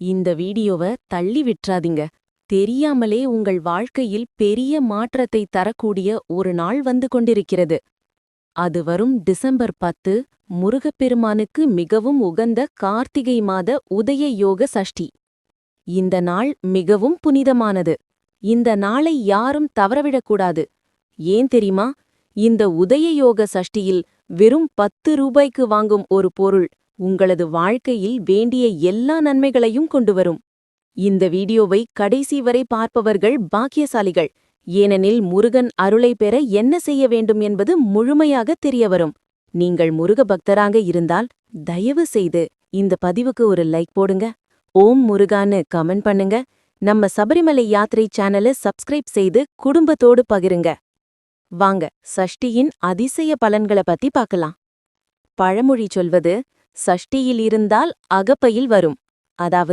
இந்த வீடியோவ தள்ளி விட்றாதீங்க. தெரியாமலே உங்கள் வாழ்க்கையில் பெரிய மாற்றத்தை தரக்கூடிய ஒரு நாள் வந்து கொண்டிருக்கிறது. அது வரும் டிசம்பர் பத்து முருகப்பெருமானுக்கு மிகவும் உகந்த கார்த்திகை மாத உதய யோக சஷ்டி. இந்த நாள் மிகவும் புனிதமானது. இந்த நாளை யாரும் தவறவிடக்கூடாது. ஏன் தெரியுமா? இந்த உதய யோக சஷ்டியில் வெறும் பத்து ரூபாய்க்கு வாங்கும் ஒரு பொருள் உங்களது வாழ்க்கையில் வேண்டிய எல்லா நன்மைகளையும் கொண்டு வரும். இந்த வீடியோவை கடைசி வரை பார்ப்பவர்கள் பாக்கியசாலிகள். ஏனெனில் முருகன் அருளை பெற என்ன செய்ய வேண்டும் என்பது முழுமையாக தெரியவரும் நீங்கள் முருக பக்தராக இருந்தால் தயவு செய்து இந்த பதிவுக்கு ஒரு லைக் போடுங்க. ஓம் முருகான்னு கமெண்ட் பண்ணுங்க. நம்ம சபரிமலை யாத்திரை சேனலை சப்ஸ்கிரைப் செய்து குடும்பத்தோடு பகிருங்க. வாங்க சஷ்டியின் அதிசய பலன்களை பத்தி பார்க்கலாம். பழமொழி சொல்வது சஷ்டியில் இருந்தால் அகப்பையில் வரும். அதாவது